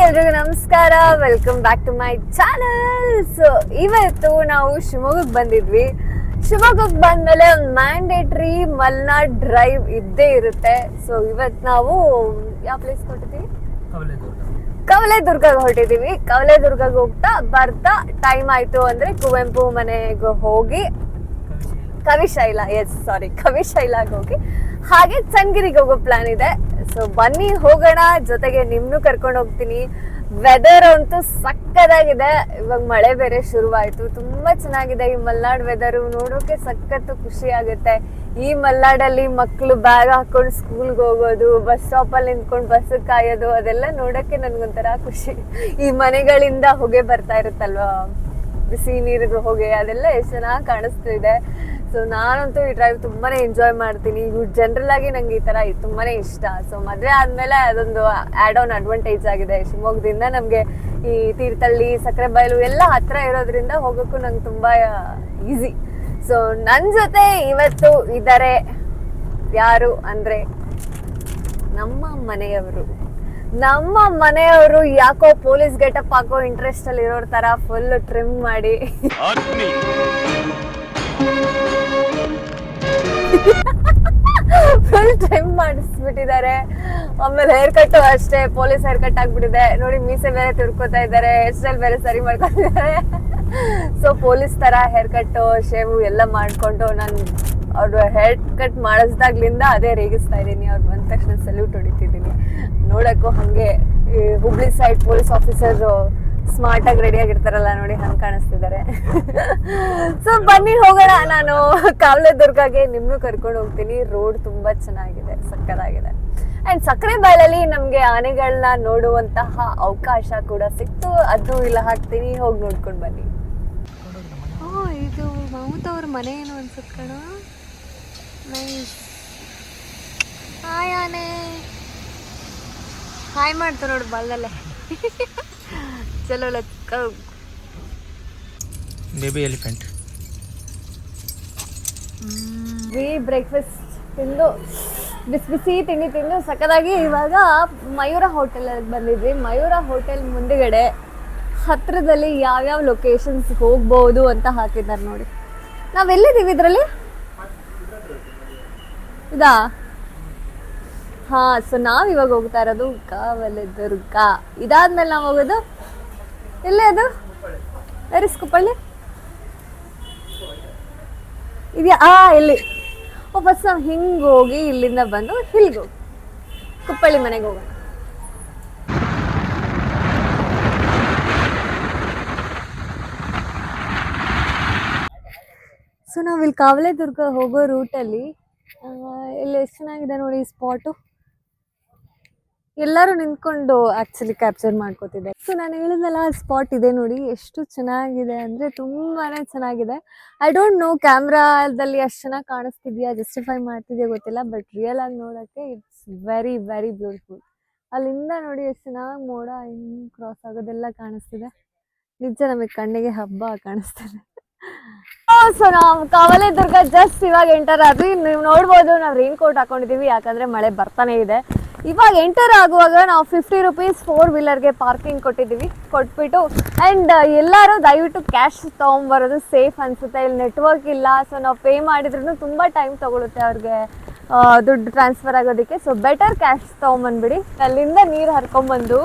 ಎಲ್ರಿಗೂ ನಮಸ್ಕಾರ. Welcome back to my channel so ಇವತ್ತು ನಾವು ಶಿವಮೊಗ್ಗಕ್ಕೆ ಬಂದಿದ್ವಿ. ಶಿವಮೊಗ್ಗಕ್ಕೆ ಬಂದ್ಮೇಲೆ ಒಂದು ಮ್ಯಾಂಡೇಟ್ರಿ ಮಲ್ನಾಡ್ ಡ್ರೈವ್ ಇದ್ದೇ ಇರುತ್ತೆ. ಸೊ ಇವತ್ತು ನಾವು ಯಾವ ಪ್ಲೇಸ್ ಕೊಟ್ಟಿದ್ದೀವಿ ಕವಲೆದುರ್ಗಗೆ ಹೊರಟಿದೀವಿ. ಕವಲೆದುರ್ಗಗೆ ಹೋಗ್ತಾ ಬರ್ತಾ ಟೈಮ್ ಆಯ್ತು ಅಂದ್ರೆ ಕುವೆಂಪು ಮನೆಗೆ ಹೋಗಿ ಕವಿಶೈಲ. ಎಸ್ ಸಾರಿ ಕವಿಶೈಲಾಗ ಹೋಗಿ. ಹಾಗೆ ಚನ್ನಗಿರಿಗೆ ಹೋಗೋ ಪ್ಲಾನ್ ಇದೆ. ಸೊ ಬನ್ನಿ ಹೋಗೋಣ, ಜೊತೆಗೆ ನಿಮ್ನು ಕರ್ಕೊಂಡು ಹೋಗ್ತೀನಿ. ವೆದರ್ ಅಂತೂ ಸಕ್ಕದಾಗಿದೆ ಇವಾಗ ಮಳೆ ಬೇರೆ ಶುರುವಾಯಿತು. ತುಂಬಾ ಚೆನ್ನಾಗಿದೆ ಈ ಮಲ್ನಾಡ್ ವೆದರು ನೋಡೋಕೆ ಸಖತ್ತು ಖುಷಿ ಆಗುತ್ತೆ. ಈ ಮಲ್ನಾಡಲ್ಲಿ ಮಕ್ಕಳು ಬ್ಯಾಗ್ ಹಾಕೊಂಡು ಸ್ಕೂಲ್ಗೆ ಹೋಗೋದು ಬಸ್ ಸ್ಟಾಪಲ್ಲಿ ನಿಂತ್ಕೊಂಡು ಬಸ್ ಕಾಯೋದು, ಅದೆಲ್ಲ ನೋಡೋಕೆ ನನ್ಗೊಂಥರ ಖುಷಿ. ಈ ಮನೆಗಳಿಂದ ಹೊಗೆ ಬರ್ತಾ ಇರುತ್ತಲ್ವಾ? ಬಿಸಿ ನೀರಿನ ಹೊಗೆ, ಅದೆಲ್ಲ ಎಷ್ಟು ಚೆನ್ನಾಗಿ ಕಾಣಿಸ್ತಿದೆ. ಸೊ ನಾನಂತೂ ಈ ಡ್ರೈವ್ ತುಂಬಾನೇ ಎಂಜಾಯ್ ಮಾಡ್ತೀನಿ. ಜನರಲ್ ಆಗಿ ನಂಗೆ ಈ ತರ ತುಂಬಾನೇ ಇಷ್ಟ. ಸೊ ಮದ್ವೆ ಆದ್ಮೇಲೆ ಅದೊಂದು ಆಡ್ ಆನ್ ಅಡ್ವಾಂಟೇಜ್ ಆಗಿದೆ. ಶಿವಮೊಗ್ಗದಿಂದ ನಮ್ಗೆ ಈ ತೀರ್ಥಹಳ್ಳಿ, ಸಕ್ಕರೆ ಬಯಲು ಎಲ್ಲ ಹತ್ರ ಇರೋದ್ರಿಂದ ಹೋಗೋಕ್ಕೂ ನಂಗೆ ತುಂಬಾ ಈಸಿ ಸೊ ನನ್ ಜೊತೆ ಇವತ್ತು ಇದ್ದಾರೆ ಯಾರು ಅಂದ್ರೆ ನಮ್ಮ ಮನೆಯವರು. ನಮ್ಮ ಮನೆಯವರು ಯಾಕೋ ಪೊಲೀಸ್ ಗೆಟಪ್ ಹಾಕೋ ಇಂಟ್ರೆಸ್ಟ್ ಅಲ್ಲಿ ಇರೋರ್ ತರ ಫುಲ್ ಟ್ರಿಮ್ ಮಾಡಿ. ಫುಲ್ ಟ್ರಿಮ್ ಮಾಡಿಸ್ಬಿಟ್ಟಿದ್ದಾರೆ. ಆಮೇಲೆ ಹೇರ್ ಕಟ್ ಅಷ್ಟೇ ಪೊಲೀಸ್ ಹೇರ್ ಕಟ್ ಆಗ್ಬಿಟ್ಟಿದೆ. ನೋಡಿ, ಮೀಸೆ ಬೇರೆ ತಿರ್ಕೋತಾ ಇದ್ದಾರೆ. ಹೇರ್ ಸ್ಟೈಲ್ ಬೇರೆ ಸರಿ ಮಾಡ್ಕೊಂಡಿದ್ದಾರೆ. ಸೊ ಪೊಲೀಸ್ ತರ ಹೇರ್ ಕಟ್ ಶೇವು ಎಲ್ಲ ಮಾಡ್ಕೊಂಡು ನಾನು ಅವ್ರು ಹೇರ್ ಕಟ್ ಮಾಡಿಸ್ದಾಗ್ಲಿಂದ ಅದೇ ರೇಗಿಸ್ತಾ ಇದ್ದೀನಿ. ಅವ್ರು ಬಂದ ತಕ್ಷಣ ಸಲ್ಯೂಟ್ ಹೊಡಿತಿದ್ದೀನಿ. ನೋಡಕ್ಕೂ ಹಂಗೆ Hubli side police officer smart ಆಗಿ ರೆಡಿ ಆಗಿರ್ತಾರಲ್ಲ ನೋಡಿ, ಹಂಗ್ ಕಾಣಿಸ್ತಿದ್ದಾರೆ. ಸೊ ಬನ್ನಿ ಹೋಗೋಣ. ನಾನು ಕಾವಲೆದುರ್ಗಗೆ ನಿಮ್ನು ಕರ್ಕೊಂಡು ಹೋಗ್ತೀನಿ. ರೋಡ್ ತುಂಬಾ ಚೆನ್ನಾಗಿದೆ, ಸಕ್ಕದಾಗಿದೆ. ಅಂಡ್ ಸಕ್ಕರೆ ಬಾಯಲ್ಲಿ ನಮ್ಗೆ ಆನೆಗಳನ್ನ ನೋಡುವಂತಹ ಅವಕಾಶ ಕೂಡ ಸಿಕ್ತು. ಅದು ಇಲ್ಲ, ಹಾಕ್ತೀನಿ. ಹೋಗಿ ನೋಡ್ಕೊಂಡು ಬನ್ನಿ. ಇದು ಮಮತಾ ಅವ್ರ ಮನೆ ಏನು ಅನ್ಸುತ್ತೆ ಕಣ? ಹಾಯ್ ಆನೆ. ಹಾಯ್ ಮಾಡ್ತಾರೆ ಚಲೋ ಲೆಕ್ಕ ಬೇಬಿ ಎಲಿಫೆಂಟ್ ವಿ ಬ್ರೇಕ್ಫಾಸ್ಟ್ ತಿಂದು ಬಿಸಿ ಬಿಸಿ ತಿಂಡಿ ತಿಂದು ಸಖತ್ತಾಗಿ ಇವಾಗ ಮಯೂರ ಹೋಟೆಲಲ್ಲಿ ಬಂದಿದ್ವಿ. ಮಯೂರ ಹೋಟೆಲ್ ಮುಂದುಗಡೆ ಹತ್ರದಲ್ಲಿ ಯಾವ್ಯಾವ ಲೊಕೇಶನ್ಸ್ ಹೋಗ್ಬೋದು ಅಂತ ಹಾಕಿದ್ದಾರೆ ನೋಡಿ. ನಾವೆಲ್ಲಿದ್ದೀವಿ ಇದರಲ್ಲಿ? ಇದಾ? ಹಾಂ ಸೊ ನಾವು ಇವಾಗ ಹೋಗ್ತಾ ಇರೋದು ಕಾವಲೆ ದುರ್ಗಾ. ಇದಾದ್ಮೇಲೆ ನಾವು ಹೋಗೋದು ಎಲ್ಲೇ ಅದು? ಎರಿಸ್ ಕುಪ್ಪಳ್ಳಿ ಇದೆಯಾ ಆ, ಇಲ್ಲಿ. ಓ ನಾವು ಹಿಂಗೆ ಹೋಗಿ ಇಲ್ಲಿಂದ ಬಂದು ಹಿಲ್ಗೆ ಹೋಗಿ. ಕುಪ್ಪಳ್ಳಿ ಮನೆಗೆ ಹೋಗೋಣ. ಸೊ ನಾವು ಇಲ್ಲಿ ಕಾವಲೆದುರ್ಗ ಹೋಗೋ ರೂಟಲ್ಲಿ ಇಲ್ಲಿ ಎಷ್ಟು ಚೆನ್ನಾಗಿದೆ ನೋಡಿ ಈ ಸ್ಪಾಟು ಎಲ್ಲರೂ ನಿಂತ್ಕೊಂಡು ಆಕ್ಚುಲಿ ಕ್ಯಾಪ್ಚರ್ ಮಾಡ್ಕೋತಿದ್ದೆ ಸೊ ನಾನು ಹೇಳಿದ್ನಲ್ಲ ಸ್ಪಾಟ್ ಇದೆ ನೋಡಿ, ಎಷ್ಟು ಚೆನ್ನಾಗಿದೆ ಅಂದರೆ ತುಂಬಾನೇ ಚೆನ್ನಾಗಿದೆ. ಐ ಡೋಂಟ್ ನೋ ಕ್ಯಾಮ್ರಾದಲ್ಲಿ ಅಷ್ಟು ಚೆನ್ನಾಗಿ ಕಾಣಿಸ್ತಿದ್ಯಾ ಜಸ್ಟಿಫೈ ಮಾಡ್ತಿದ್ಯಾ ಗೊತ್ತಿಲ್ಲ ಬಟ್ ರಿಯಲ್ ಆಗಿ ನೋಡೋಕ್ಕೆ ಇಟ್ಸ್ ವೆರಿ ವೆರಿ ಬ್ಯೂಟಿಫುಲ್ ಅಲ್ಲಿಂದ ನೋಡಿ ಎಷ್ಟು ಚೆನ್ನಾಗಿ ಮೋಡ, ಹಿಂಗೆ ಕ್ರಾಸ್ ಆಗೋದೆಲ್ಲ ಕಾಣಿಸ್ತಿದೆ. ನಿಜ ನಮಗೆ ಕಣ್ಣಿಗೆ ಹಬ್ಬ ಕಾಣಿಸ್ತಿದೆ. ಸೊ ನಾವು ಕವಲೆದುರ್ಗ ಜಸ್ಟ್ ಇವಾಗ ಎಂಟರ್ ಆದ್ವಿ ನೀವು ನೋಡ್ಬೋದು, ನಾವು ರೈನ್ ಕೋಟ್ ಹಾಕೊಂಡಿದೀವಿ, ಯಾಕಂದ್ರೆ ಮಳೆ ಬರ್ತಾನೆ ಇದೆ. ಇವಾಗ ಎಂಟರ್ ಆಗುವಾಗ ನಾವು ಫಿಫ್ಟಿ ರುಪೀಸ್ ಫೋರ್ ವೀಲರ್ಗೆ ಪಾರ್ಕಿಂಗ್ ಕೊಟ್ಟಿದ್ದೀವಿ, ಕೊಟ್ಬಿಟ್ಟು ಆ್ಯಂಡ್ ಎಲ್ಲರೂ ದಯವಿಟ್ಟು ಕ್ಯಾಶ್ ತೊಗೊಂಬರೋದು ಸೇಫ್ ಅನಿಸುತ್ತೆ. ಇಲ್ಲಿ ನೆಟ್ವರ್ಕ್ ಇಲ್ಲ ಸೊ ನಾವು ಪೇ ಮಾಡಿದ್ರು ತುಂಬ ಟೈಮ್ ತೊಗೊಳುತ್ತೆ ಅವ್ರಿಗೆ ದುಡ್ಡು ಟ್ರಾನ್ಸ್ಫರ್ ಆಗೋದಕ್ಕೆ. ಸೊ ಬೆಟರ್ ಕ್ಯಾಶ್ ತೊಗೊಂಬಂದ್ಬಿಡಿ. ಅಲ್ಲಿಂದ ನೀರು ಹರ್ಕೊಂಬಂದು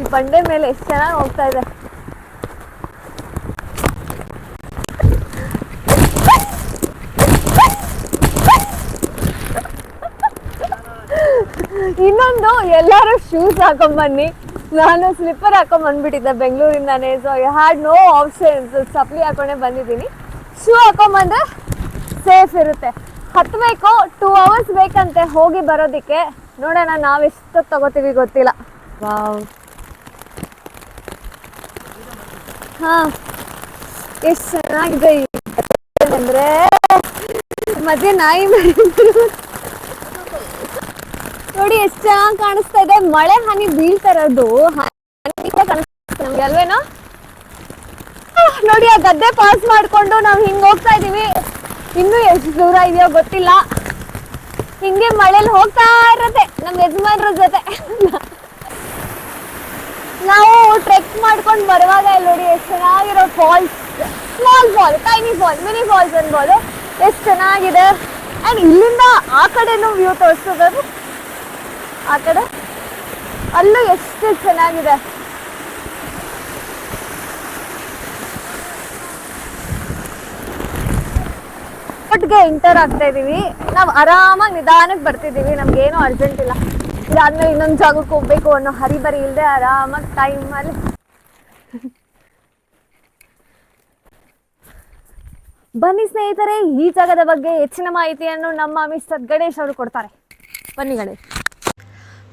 ಈ ಬಂಡೆ ಮೇಲೆ ಎಷ್ಟು ಚೆನ್ನಾಗಿ ಹೋಗ್ತಾ ಇದೆ ಇನ್ನೊಂದು, ಎಲ್ಲರೂ ಶೂಸ್ ಹಾಕೊಂಬನ್ನಿ ನಾನು ಸ್ಲಿಪ್ಪರ್ ಹಾಕೊಂಡ್ ಬಂದ್ಬಿಟ್ಟಿದ್ದೆ ಬೆಂಗಳೂರಿಂದಾನೇ. So I had no options ಚಪ್ಪಲಿ ಹಾಕೊಂಡೆ ಬಂದಿದ್ದೀನಿ. ಶೂ ಹಾಕೊಂಬಂದ್ರೆ ಸೇಫ್ ಇರುತ್ತೆ. ಹತ್ತಬೇಕು ಟೂ ಅವರ್ಸ್ ಬೇಕಂತೆ ಹೋಗಿ ಬರೋದಕ್ಕೆ. ನೋಡೋಣ ನಾವೆಷ್ಟು ತಗೋತೀವಿ ಗೊತ್ತಿಲ್ಲ. ವಾವ್ ಹಾ. ಎಷ್ಟು ಚೆನ್ನಾಗಿದೆ ಅಂದರೆ ಮಧ್ಯೆ ನಾಯಿ ನೋಡಿ ಎಷ್ಟು ಚೆನ್ನಾಗಿ ಕಾಣಿಸ್ತಾ ಇದೆ. ಮಳೆ, ಹನಿ ಬೀಳ್ತಾ ಇರೋದು ಅಲ್ವೇನೋ? ನೋಡಿ, ಆ ಗದ್ದೆ ಪಾಸ್ ಮಾಡ್ಕೊಂಡು ನಾವು ಹಿಂಗ್ ಹೋಗ್ತಾ ಇದೀವಿ. ಇನ್ನು ಎಷ್ಟು ದೂರ ಇದೆಯೋ ಗೊತ್ತಿಲ್ಲ. ಹಿಂಗೆ ಮಳೆಲಿ ಹೋಗ್ತಾ ಇರತ್ತೆ ನಮ್ಮ ಯಜಮಾನ್ರ ಜೊತೆ. ನಾವು ಟ್ರೆಕ್ ಮಾಡ್ಕೊಂಡು ಬರುವಾಗ ಇಲ್ಲಿ ನೋಡಿ, ಎಷ್ಟು ಚೆನ್ನಾಗಿರೋ falls small fall tiny fall mini falls ಅನ್ಬೋದು. ಎಷ್ಟು ಚೆನ್ನಾಗಿದೆ. ಅಂಡ್ ಇಲ್ಲಿಂದ ಆ ಕಡೆನೂ ವ್ಯೂ ತೋರಿಸೋದು ಆ ಕಡೆ? ಅಲ್ಲೂ ಎಷ್ಟು ಚೆನ್ನಾಗಿದೆ. ಒಟ್ಟಿಗೆ ಎಂಟರ್ ಆಗ್ತಾ ಇದೀವಿ ನಾವು ಆರಾಮಾಗಿ ನಿಧಾನಕ್ಕೆ ಬರ್ತಿದ್ದೀವಿ. ನಮ್ಗೆ ಏನು ಅರ್ಜೆಂಟ್ ಇಲ್ಲ. ಇದಾದ್ಮೇಲೆ ಇನ್ನೊಂದು ಜಾಗಕ್ಕೆ ಹೋಗ್ಬೇಕು ಅನ್ನೋ ಹರಿಬರಿ ಇಲ್ಲದೆ ಆರಾಮಾಗಿ ಟೈಮಲ್ಲಿ ಬನ್ನಿ ಸ್ನೇಹಿತರೆ, ಈ ಜಾಗದ ಬಗ್ಗೆ ಹೆಚ್ಚಿನ ಮಾಹಿತಿಯನ್ನು ನಮ್ಮ ಮಿಸ್ಟರ್ ಗಣೇಶ್ ಅವರು ಕೊಡ್ತಾರೆ. ಬನ್ನಿ ಗಣೇಶ್.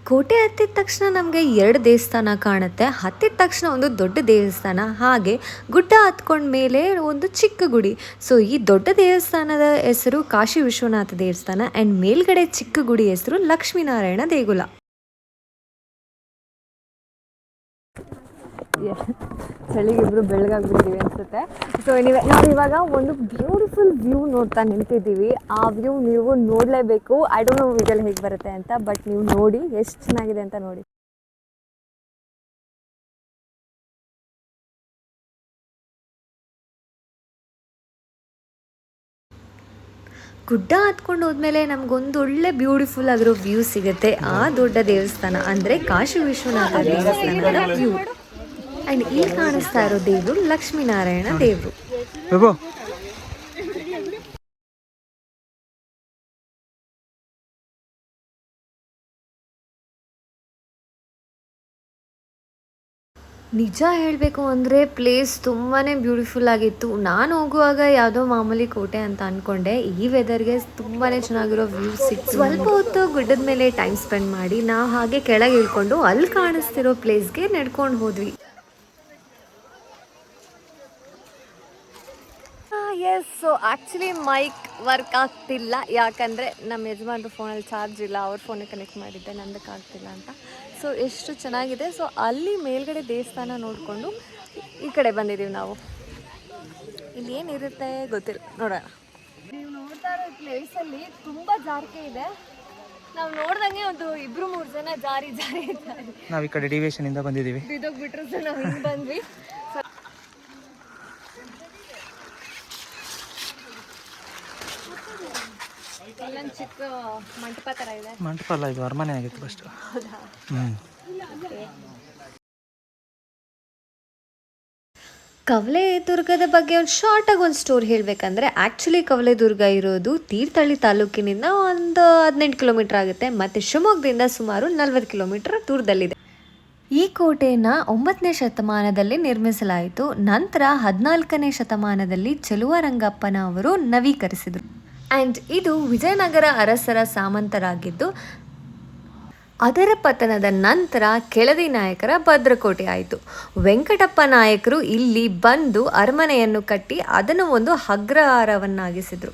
ಕೋಟೆ ಹತ್ತಿದ ತಕ್ಷಣ ನಮಗೆ ಎರಡು ದೇವಸ್ಥಾನ ಕಾಣುತ್ತೆ. ಹತ್ತಿದ ತಕ್ಷಣ ಒಂದು ದೊಡ್ಡ ದೇವಸ್ಥಾನ, ಹಾಗೆ ಗುಡ್ಡ ಹತ್ಕೊಂಡ ಮೇಲೆ ಒಂದು ಚಿಕ್ಕ ಗುಡಿ. ಸೊ ಈ ದೊಡ್ಡ ದೇವಸ್ಥಾನದ ಹೆಸರು ಕಾಶಿ ವಿಶ್ವನಾಥ ದೇವಸ್ಥಾನ ಆ್ಯಂಡ್ ಮೇಲ್ಗಡೆ ಚಿಕ್ಕ ಗುಡಿ ಹೆಸರು ಲಕ್ಷ್ಮೀನಾರಾಯಣ ದೇಗುಲ. ಚಳಿಗೆ ಇಬ್ರು ಬೆಳಗಾಗ್ಬಿಟ್ಟಿವಿ ಅನ್ಸುತ್ತೆ. ಸೊ ಎನಿವೆ ನಾವು ಇವಾಗ ಒಂದು ಬ್ಯೂಟಿಫುಲ್ ವ್ಯೂ ನೋಡ್ತಾ ನಿಂತಿದ್ದೀವಿ. ಆ ವ್ಯೂ ನೀವು ನೋಡಲೇಬೇಕು. ಐ ಡೋಂಟ್ ನೋ ವಿಜಲ್ ಹೇಗೆ ಬರುತ್ತೆ ಅಂತ ಬಟ್ ನೀವು ನೋಡಿ ಎಷ್ಟು ಚೆನ್ನಾಗಿದೆ ಅಂತ ನೋಡಿ. ಗುಡ್ಡ ಹತ್ಕೊಂಡು ಹೋದ್ಮೇಲೆ ನಮಗೊಂದು ಒಳ್ಳೆ ಬ್ಯೂಟಿಫುಲ್ ಆಗಿರೋ ವ್ಯೂ ಸಿಗುತ್ತೆ. ಆ ದೊಡ್ಡ ದೇವಸ್ಥಾನ ಅಂದ್ರೆ ಕಾಶಿ ವಿಶ್ವನಾಥ ದೇವಸ್ಥಾನ ವ್ಯೂ ಆ್ಯಂಡ್ ಇಲ್ಲಿ ಕಾಣಿಸ್ತಾ ಇರೋ ದೇವ್ರು ಲಕ್ಷ್ಮೀನಾರಾಯಣ ದೇವರು. ನಿಜ ಹೇಳಬೇಕು ಅಂದರೆ ಪ್ಲೇಸ್ ತುಂಬಾ ಬ್ಯೂಟಿಫುಲ್ ಆಗಿತ್ತು. ನಾನು ಹೋಗುವಾಗ ಯಾವುದೋ ಮಾಮೂಲಿ ಕೋಟೆ ಅಂತ ಅಂದ್ಕೊಂಡೆ ಈ ವೆದರ್ಗೆ ತುಂಬಾ ಚೆನ್ನಾಗಿರೋ ವ್ಯೂ ಸಿಕ್ತು. ಸ್ವಲ್ಪ ಹೊತ್ತು ಗುಡ್ಡದ ಮೇಲೆ ಟೈಮ್ ಸ್ಪೆಂಡ್ ಮಾಡಿ ನಾವು ಹಾಗೆ ಕೆಳಗೆ ಇಳ್ಕೊಂಡು ಅಲ್ಲಿ ಕಾಣಿಸ್ತಿರೋ ಪ್ಲೇಸ್ಗೆ ನಡ್ಕೊಂಡು ಹೋದ್ವಿ. Yes so actually mic work ಆಗ್ತಿಲ್ಲ. ಯಾಕಂದರೆ ನಮ್ಮ ಯಜಮಾನ್ರ ಫೋನಲ್ಲಿ ಚಾರ್ಜ್ ಇಲ್ಲ. ಅವ್ರ ಫೋನಿಗೆ ಕನೆಕ್ಟ್ ಮಾಡಿದ್ದೆ. ನಂದಕ್ಕೆ ಆಗ್ತಿಲ್ಲ ಅಂತ. ಸೊ ಎಷ್ಟು ಚೆನ್ನಾಗಿದೆ. ಸೊ ಅಲ್ಲಿ ಮೇಲ್ಗಡೆ ದೇವಸ್ಥಾನ ನೋಡಿಕೊಂಡು ಈ ಕಡೆ ಬಂದಿದ್ದೀವಿ ನಾವು. ಇಲ್ಲಿ ಏನಿರುತ್ತೆ ಗೊತ್ತಿಲ್ಲ. ನೋಡೋಣ. ನೀವು ನೋಡ್ತಾ ಇರೋ ಪ್ಲೇಸಲ್ಲಿ ತುಂಬ ಜಾರಿಕೆ ಇದೆ. ನಾವು ನೋಡ್ದಂಗೆ ಒಂದು ಇಬ್ರು ಮೂರು ಜನ ಜಾರಿ ಜಾರಿ ಜಾರಿ. ನಾವು ಈ ಕಡೆ ಡಿವಿಯೇಷನ್ ಇಂದ ಬಂದಿದ್ದೀವಿ ಬಿದ್ದೋಗ್ಬಿಟ್ರು ಸೊ ನಾವು ಹಿಂಗೆ ಬಂದ್ವಿ. ಇಲ್ಲೊಂದು ಚಿಕ್ಕ ಮಂಟಪ ಥರ ಇದೆ. ಮಂಟಪ ಅಲ್ಲ ಇದು ಅರಮನೆ ಆಗಿತ್ತು ಫಸ್ಟ್ ಹ್ಞೂ ಕವಲೆದುರ್ಗದ ಬಗ್ಗೆ ಒಂದು ಶಾರ್ಟಾಗಿ ಒಂದು ಸ್ಟೋರಿ ಹೇಳಬೇಕಂದ್ರೆ ಆ್ಯಕ್ಚುಲಿ ಕವಲೆದುರ್ಗ ಇರೋದು ತೀರ್ಥಹಳ್ಳಿ ತಾಲೂಕಿನಿಂದ ಒಂದು ಹದಿನೆಂಟು ಕಿಲೋಮೀಟರ್ ಆಗುತ್ತೆ. ಮತ್ತು ಶಿವಮೊಗ್ಗದಿಂದ ಸುಮಾರು ನಲ್ವತ್ತು ಕಿಲೋಮೀಟರ್ ದೂರದಲ್ಲಿದೆ. ಈ ಕೋಟೆಯನ್ನು ಒಂಬತ್ತನೇ ಶತಮಾನದಲ್ಲಿ ನಿರ್ಮಿಸಲಾಯಿತು. ನಂತರ ಹದಿನಾಲ್ಕನೇ ಶತಮಾನದಲ್ಲಿ ಚೆಲುವರಂಗಪ್ಪನ ಅವರು ನವೀಕರಿಸಿದರು. ಆ್ಯಂಡ್ ಇದು ವಿಜಯನಗರ ಅರಸರ ಸಾಮಂತರಾಗಿದ್ದು, ಅದರ ಪತನದ ನಂತರ ಕೆಳದಿ ನಾಯಕರ ಭದ್ರಕೋಟೆ ಆಯಿತು. ವೆಂಕಟಪ್ಪ ನಾಯಕರು ಇಲ್ಲಿ ಬಂದು ಅರಮನೆಯನ್ನು ಕಟ್ಟಿ ಅದನ್ನು ಒಂದು ಅಗ್ರಹಾರವನ್ನಾಗಿಸಿದರು.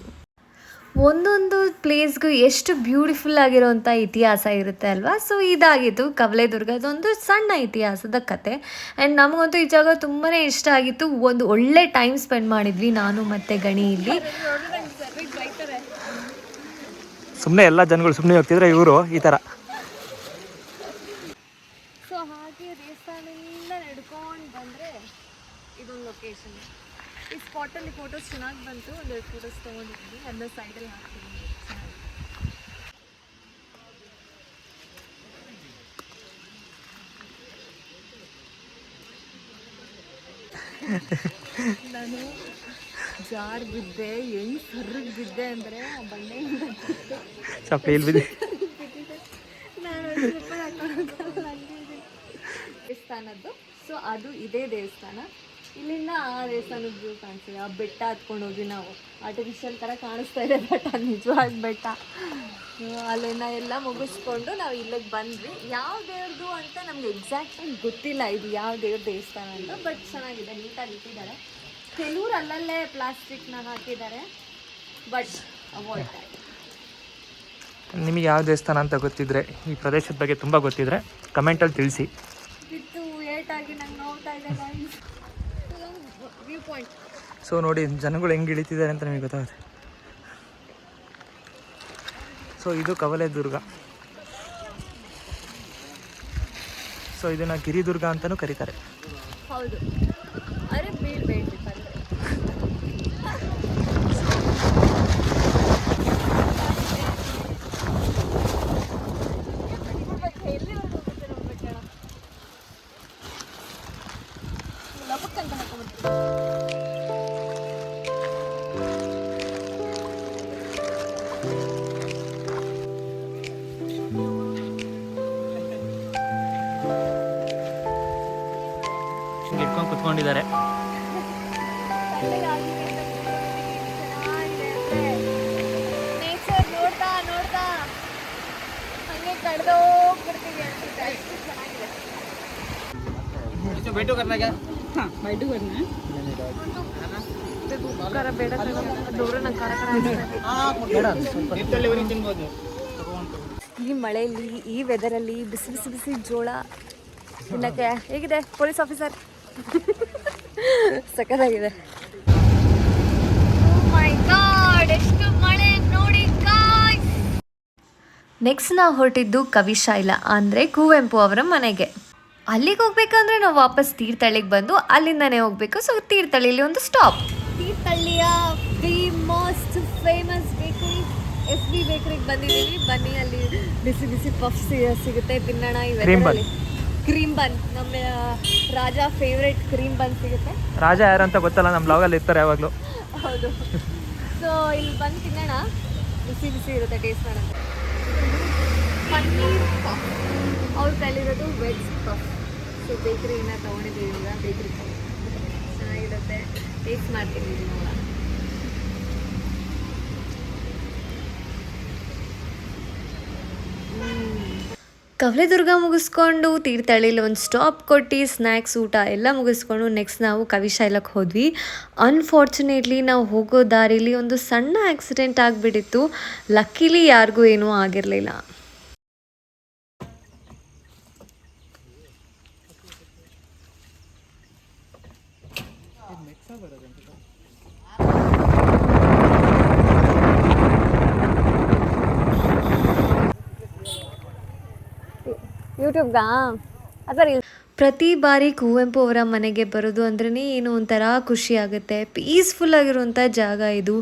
ಒಂದೊಂದು ಪ್ಲೇಸ್ಗೂ ಎಷ್ಟು ಬ್ಯೂಟಿಫುಲ್ ಆಗಿರುವಂಥ ಇತಿಹಾಸ ಇರುತ್ತೆ ಅಲ್ವಾ? ಸೊ ಇದಾಗಿತ್ತು. ಕವಲೆದುರ್ಗದೊಂದು ಸಣ್ಣ ಇತಿಹಾಸದ ಕತೆ. ಆ್ಯಂಡ್ ನಮಗಂತೂ ಈ ಜಾಗ ತುಂಬಾ ಇಷ್ಟ ಆಗಿತ್ತು. ಒಂದು ಒಳ್ಳೆ ಟೈಮ್ ಸ್ಪೆಂಡ್ ಮಾಡಿದ್ವಿ ನಾನು ಮತ್ತು ಗಣಿ ಇಲ್ಲಿ. ಸುಮ್ಮನೆ ಎಲ್ಲ ಜನಗಳು ಸುಮ್ಮನೆ ಹೋಗ್ತಿದ್ರೆ ಇವರು ಈ ಥರ ಸೊ ಹಾಗೆ ದೇವಸ್ಥಾನದಿಂದ ನಡ್ಕೊಂಡು ಬಂದರೆ ಇದೊಂದು ಲೊಕೇಶನ್ ಈ ಸ್ಪಾಟಲ್ಲಿ ಫೋಟೋಸ್ ಚೆನ್ನಾಗಿ ಬಂತು ಒಂದೆರಡು ಫೋಟೋಸ್ ತೊಗೊಂಡಿದ್ವಿ ಅದನ್ನ ಸೈಡಲ್ಲಿ ಹಾಕ್ತೀನಿ ಚೆನ್ನಾಗಿ ನಾನು ಜಾರ್ ಬಿದ್ದೆ ಹೆಂಗ್ ಸರ್ಗ್ ಬಿದ್ದೆ ಅಂದರೆ ಆ ಬಂಡೆಯಿಂದ ಸ್ವಲ್ಪ ಬಿದ್ದೆ. ನಾನು ಐದು ರೂಪಾಯಿ ಹಾಕೊಂಡು ದೇವಸ್ಥಾನದ್ದು. ಸೊ ಅದು ಇದೇ ದೇವಸ್ಥಾನ. ಇಲ್ಲಿಂದ ಆ ದೇವಸ್ಥಾನದ ವ್ಯೂ ಕಾಣಿಸ್ತಿದೆ. ಆ ಬೆಟ್ಟ ಹತ್ಕೊಂಡು ಹೋಗಿ ನಾವು. ಆರ್ಟಿಫಿಷಿಯಲ್ ಥರ ಕಾಣಿಸ್ತಾ ಇದೆ ಬಟ್ ಅದು ನಿಜವಾದ ಬೆಟ್ಟ. ಅಲ್ಲಿನ ಎಲ್ಲ ಮುಗಿಸ್ಕೊಂಡು ನಾವು ಇಲ್ಲಿಗೆ ಬಂದ್ವಿ. ಯಾವ ದೇವ್ರದ್ದು ಅಂತ ನಮ್ಗೆ ಎಕ್ಸಾಕ್ಟಾಗಿ ಗೊತ್ತಿಲ್ಲ ಇದು ಯಾವ ದೇವ್ರ ದೇವಸ್ಥಾನ ಅಂತ ಬಟ್ ಚೆನ್ನಾಗಿದೆ ನೀಟಾಗಿ ಇಟ್ಟಿದ್ದಾರೆ. ಕೆಲವ್ರು ಅಲ್ಲಲ್ಲೇ ಪ್ಲಾಸ್ಟಿಕ್ನ ಹಾಕಿದ್ದಾರೆ ಬಟ್ ಅವಾಯ್ಡ್ ನಿಮಗೆ ಯಾವ ದೇವಸ್ಥಾನ ಅಂತ ಗೊತ್ತಿದ್ರೆ ಈ ಪ್ರದೇಶದ ಬಗ್ಗೆ ತುಂಬ ಗೊತ್ತಿದ್ರೆ ಕಮೆಂಟಲ್ಲಿ ತಿಳಿಸಿ. ಬಿತ್ತು ಏಟಾಗಿ ನಂಗೆ ನೋಡ್ತಾ ಇದೆ ವ್ಯೂ ಪಾಯಿಂಟ್ ಸೊ ನೋಡಿ ಜನಗಳು ಹೆಂಗೆ ಇಳಿತಿದ್ದಾರೆ ಅಂತ ನಿಮಗೆ ಗೊತ್ತಾಗುತ್ತೆ. ಸೊ ಇದು ಕವಲೆ ದುರ್ಗ ಸೊ ಇದನ್ನು ಗಿರಿದುರ್ಗ ಅಂತಲೂ ಕರೀತಾರೆ. ಹೌದು. ಅರೆ ಬೀಳ್ಬೇಡಿ ಅನ್ಸುತ್ತೆ. ಈ ಮಳೆಯಲ್ಲಿ ಈ ವೆದರಲ್ಲಿ ಬಿಸಿ ಬಿಸಿ ಬಿಸಿ ಜೋಳ ತಿನ್ನಕ್ಕೆ ಹೇಗಿದೆ ಪೊಲೀಸ್ ಆಫೀಸರ್ ಸಖತ್ತಾಗಿದೆ. ಮೈ ಗಾಡ್ ಎಷ್ಟು ಮಳೆ ನೋಡಿ ಗಾಯ್ಸ್ ನೆಕ್ಸ್ಟ್ ನಾವು ಹೊರಟಿದ್ದು ಕವಿಶೈಲ ಅಂದರೆ ಕುವೆಂಪು ಅವರ ಮನೆಗೆ. ಅಲ್ಲಿಗೆ ಹೋಗ್ಬೇಕಂದ್ರೆ ನಾವು ವಾಪಸ್ ತೀರ್ಥಳ್ಳಿಗೆ ಬಂದು ಅಲ್ಲಿಂದನೇ ಹೋಗ್ಬೇಕು. ಸೊ ತೀರ್ಥಳ್ಳಿಲಿ ಒಂದು stop ತೀರ್ಥಳ್ಳಿಯ the most famous bakery S B ಬೇಕರಿಗೆ ಬಂದಿದ್ದೀವಿ. ಬನ್ನಿ ಅಲ್ಲಿ ಬಿಸಿ ಬಿಸಿ ಪಫ್ ಸಿಗುತ್ತೆ ತಿನ್ನೋಣ ಇವೆಲ್ಲ ಕ್ರೀಮ್ ಬನ್ ನಮ್ಮ ರಾಜ ಫೇವ್ರೇಟ್ ಕ್ರೀಮ್ ಬನ್ ಸಿಗುತ್ತೆ. ರಾಜ ಯಾರು ಅಂತ ಗೊತ್ತಲ್ಲ ನಮ್ಮ ಬ್ಲಾಗಲ್ಲಿ ಇರ್ತಾರೆ ಯಾವಾಗಲೂ. ಹೌದು. ಸೊ ಇಲ್ಲಿ ಬಂದು ತಿನ್ನೋಣ. ಬಿಸಿ ಬಿಸಿ ಇರುತ್ತೆ ಟೇಸ್ಟ್ ಮಾಡೋಣ. ಪನ್ನೀರ್ ಪಫ್ ಅವ್ರ ಕೈಲಿರೋದು ವೆಜ್ ಪಫ್ ಸೊ ಬೇಕ್ರಿನ ತೊಗೊಂಡಿದ್ದೀವಿ ಈಗ ಬೇಕ್ರಿ ಚೆನ್ನಾಗಿರುತ್ತೆ. ಟೇಸ್ಟ್ ಮಾಡ್ತೀನಿ ನೋಡೋಣ. ಕವಲೆದುರ್ಗ ಮುಗಿಸ್ಕೊಂಡು ತೀರ್ಥಹಳ್ಳಿಲಿ ಒಂದು ಸ್ಟಾಪ್ ಕೊಟ್ಟು ಸ್ನ್ಯಾಕ್ಸ್ ಊಟ ಎಲ್ಲ ಮುಗಿಸ್ಕೊಂಡು ನೆಕ್ಸ್ಟ್ ನಾವು ಕವಿಶೈಲಕ್ಕೆ ಹೋದ್ವಿ. ಅನ್ಫಾರ್ಚುನೇಟ್ಲಿ ನಾವು ಹೋಗೋ ದಾರಿಲಿ ಒಂದು ಸಣ್ಣ ಆಕ್ಸಿಡೆಂಟ್ ಆಗಿಬಿಟ್ಟಿತ್ತು. ಲಕ್ಕಿಲಿ ಯಾರಿಗೂ ಏನೂ ಆಗಿರಲಿಲ್ಲ. ಯೂಟ್ಯೂಬ್ಗಾ? ಅಥವಾ ರೀಲ್ಸ್ ಪ್ರತಿ ಬಾರಿ ಕುವೆಂಪು ಅವರ ಮನೆಗೆ ಬರೋದು ಅಂದ್ರೇ ಏನು ಒಂಥರ ಖುಷಿ ಆಗುತ್ತೆ. ಪೀಸ್ಫುಲ್ ಆಗಿರುವಂಥ ಜಾಗ ಇದು.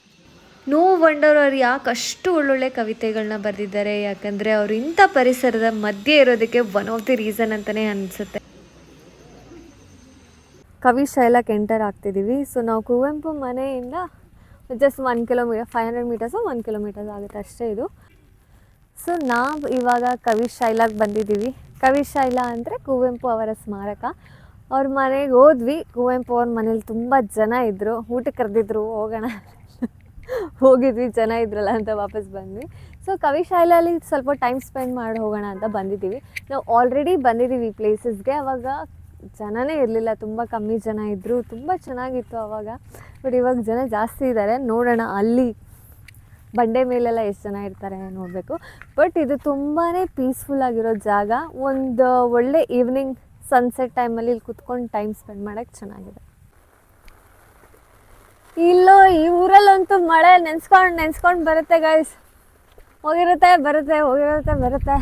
ನೋ ವಂಡರ್ ಅವ್ರು ಯಾಕೆ ಅಷ್ಟು ಒಳ್ಳೊಳ್ಳೆ ಕವಿತೆಗಳನ್ನ ಬರೆದಿದ್ದಾರೆ. ಯಾಕಂದರೆ ಅವರು ಇಂಥ ಪರಿಸರದ ಮಧ್ಯೆ ಇರೋದಕ್ಕೆ ಒನ್ ಆಫ್ ದಿ ರೀಸನ್ ಅಂತಲೇ ಅನಿಸುತ್ತೆ. ಕವಿ ಶೈಲಕ್ಕೆ ಎಂಟರ್ ಆಗ್ತಿದ್ದೀವಿ ಸೊ ನಾವು ಕುವೆಂಪು ಮನೆಯಿಂದ just one kilometre five hundred metres one kilometres ಆಗುತ್ತೆ ಅಷ್ಟೇ ಇದು. ಸೊ ನಾವು ಇವಾಗ ಕವಿ ಶೈಲಾಗೆ ಬಂದಿದ್ದೀವಿ. ಕವಿ ಶೈಲ ಅಂದರೆ ಕುವೆಂಪು ಅವರ ಸ್ಮಾರಕ. ಅವ್ರ ಮನೆಗೆ ಹೋದ್ವಿ. ಕುವೆಂಪು ಅವ್ರ ಮನೇಲಿ ತುಂಬ ಜನ ಇದ್ದರು ಊಟಕ್ಕೆ ಕರೆದಿದ್ರು, ಹೋಗೋಣ. ಹೋಗಿದ್ವಿ, ಜನ ಇದ್ರಲ್ಲ ಅಂತ ವಾಪಸ್ ಬಂದ್ವಿ. ಸೊ ಕವಿ ಶಾಲೆಯಲ್ಲಿ ಸ್ವಲ್ಪ ಟೈಮ್ ಸ್ಪೆಂಡ್ ಮಾಡಿ ಹೋಗೋಣ ಅಂತ ಬಂದಿದ್ದೀವಿ. ನಾವು ಆಲ್ರೆಡಿ ಬಂದಿದ್ದೀವಿ ಈ ಪ್ಲೇಸಸ್ಗೆ ಅವಾಗ ಜನನೇ ಇರಲಿಲ್ಲ. ತುಂಬ ಕಮ್ಮಿ ಜನ ಇದ್ದರು ತುಂಬ ಚೆನ್ನಾಗಿತ್ತು ಅವಾಗ. ಬಟ್ ಇವಾಗ ಜನ ಜಾಸ್ತಿ ಇದ್ದಾರೆ ನೋಡೋಣ ಅಲ್ಲಿ ಬಂಡೆ ಮೇಲೆಲ್ಲ ಎಷ್ಟು ಜನ ಇರ್ತಾರೆ ನೋಡಬೇಕು. ಬಟ್ ಇದು ತುಂಬಾ ಪೀಸ್ಫುಲ್ ಆಗಿರೋ ಜಾಗ. ಒಂದು ಒಳ್ಳೆ ಈವ್ನಿಂಗ್ ಸನ್ಸೆಟ್ ಟೈಮಲ್ಲಿ ಇಲ್ಲಿ ಕುತ್ಕೊಂಡು ಟೈಮ್ ಸ್ಪೆಂಡ್ ಮಾಡೋಕ್ಕೆ ಚೆನ್ನಾಗಿದೆ. ಇಲ್ಲೋ, ಈ ಊರಲ್ಲಂತೂ ಮಳೆ ನೆನ್ಸ್ಕೊಂಡು ನೆನ್ಸ್ಕೊಂಡು ಬರುತ್ತೆ ಗೈಸ್ ಹೋಗಿರುತ್ತೆ, ಬರುತ್ತೆ ಹೋಗಿರುತ್ತೆ, ಬರುತ್ತೆ.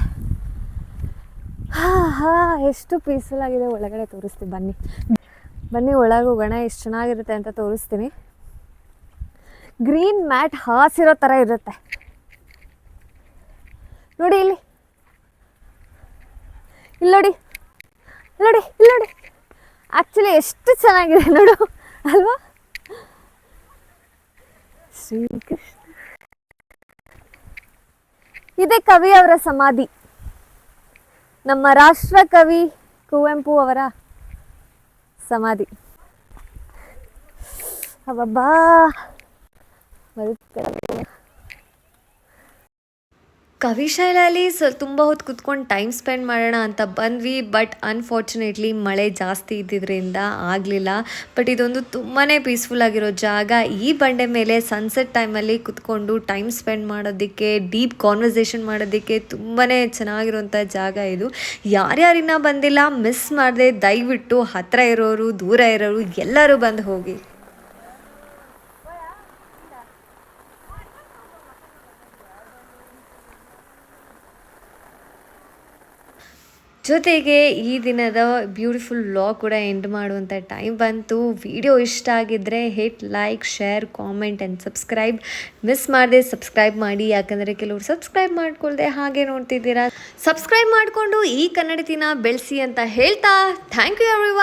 ಹಾ ಹಾ ಎಷ್ಟು ಪೀಸ್ಫುಲ್ ಆಗಿದೆ. ಒಳಗಡೆ ತೋರಿಸ್ತೀನಿ, ಬನ್ನಿ. ಬನ್ನಿ, ಒಳಗೆ ಹೋಗೋಣ. ಎಷ್ಟು ಚೆನ್ನಾಗಿರುತ್ತೆ ಅಂತ ತೋರಿಸ್ತೀನಿ. ಗ್ರೀನ್ ಮ್ಯಾಟ್ ಹಾಸಿರೋ ಥರ ಇರುತ್ತೆ. ನೋಡಿ ಇಲ್ಲಿ. ಇಲ್ಲಿ ನೋಡಿ. ನೋಡಿ, ಇಲ್ಲಿ ನೋಡಿ. ಆ್ಯಕ್ಚುಲಿ ಎಷ್ಟು ಚೆನ್ನಾಗಿದೆ ನೋಡು. ಅಲ್ವಾ? ಶ್ರೀಕೃಷ್ಣ. ಇದೆ ಕವಿ ಅವರ ಸಮಾಧಿ. ನಮ್ಮ ರಾಷ್ಟ್ರ ಕವಿ ಕುವೆಂಪು ಅವರ ಸಮಾಧಿ. ಅಬ್ಬಬ್ಬಾ. ಬರುತ್ತೆ ಕವಿಶೈಲಲ್ಲಿ ಸ ತುಂಬ ಹೊತ್ತು ಕುತ್ಕೊಂಡು ಟೈಮ್ ಸ್ಪೆಂಡ್ ಮಾಡೋಣ ಅಂತ ಬಂದ್ವಿ ಬಟ್ ಅನ್ಫಾರ್ಚುನೇಟ್ಲಿ ಮಳೆ ಜಾಸ್ತಿ ಇದ್ದಿದ್ದರಿಂದ ಆಗಲಿಲ್ಲ. ಬಟ್ ಇದೊಂದು ತುಂಬಾ ಪೀಸ್ಫುಲ್ ಆಗಿರೋ ಜಾಗ. ಈ ಬಂಡೆ ಮೇಲೆ ಸನ್ಸೆಟ್ ಟೈಮಲ್ಲಿ ಕುತ್ಕೊಂಡು ಟೈಮ್ ಸ್ಪೆಂಡ್ ಮಾಡೋದಕ್ಕೆ ಡೀಪ್ ಕಾನ್ವರ್ಸೇಷನ್ ಮಾಡೋದಕ್ಕೆ ತುಂಬಾ ಚೆನ್ನಾಗಿರುವಂಥ ಜಾಗ ಇದು. ಯಾರ್ಯಾರಿನ್ನ ಬಂದಿಲ್ಲ ಮಿಸ್ ಮಾಡದೆ ದಯವಿಟ್ಟು ಹತ್ತಿರ ಇರೋರು, ದೂರ ಇರೋರು ಎಲ್ಲರೂ ಬಂದು ಹೋಗಿ. ಜೊತೆಗೆ ಈ ದಿನದ ಬ್ಯೂಟಿಫುಲ್ ವ್ಲಾಗ್ ಕೂಡ ಎಂಡ್ ಮಾಡುವಂಥ ಟೈಮ್ ಬಂತು. ವಿಡಿಯೋ ಇಷ್ಟ ಆಗಿದ್ದರೆ hit like share comment and subscribe miss ಮಾಡದೆ ಸಬ್ಸ್ಕ್ರೈಬ್ ಮಾಡಿ. ಯಾಕಂದರೆ ಕೆಲವರು ಸಬ್ಸ್ಕ್ರೈಬ್ ಮಾಡ್ಕೊಳ್ದೆ ಹಾಗೆ ನೋಡ್ತಿದ್ದೀರಾ. ಸಬ್ಸ್ಕ್ರೈಬ್ ಮಾಡಿಕೊಂಡು ಈ ಕನ್ನಡತಿನ ಬೆಳೆಸಿ ಅಂತ ಹೇಳ್ತಾ. Thank you every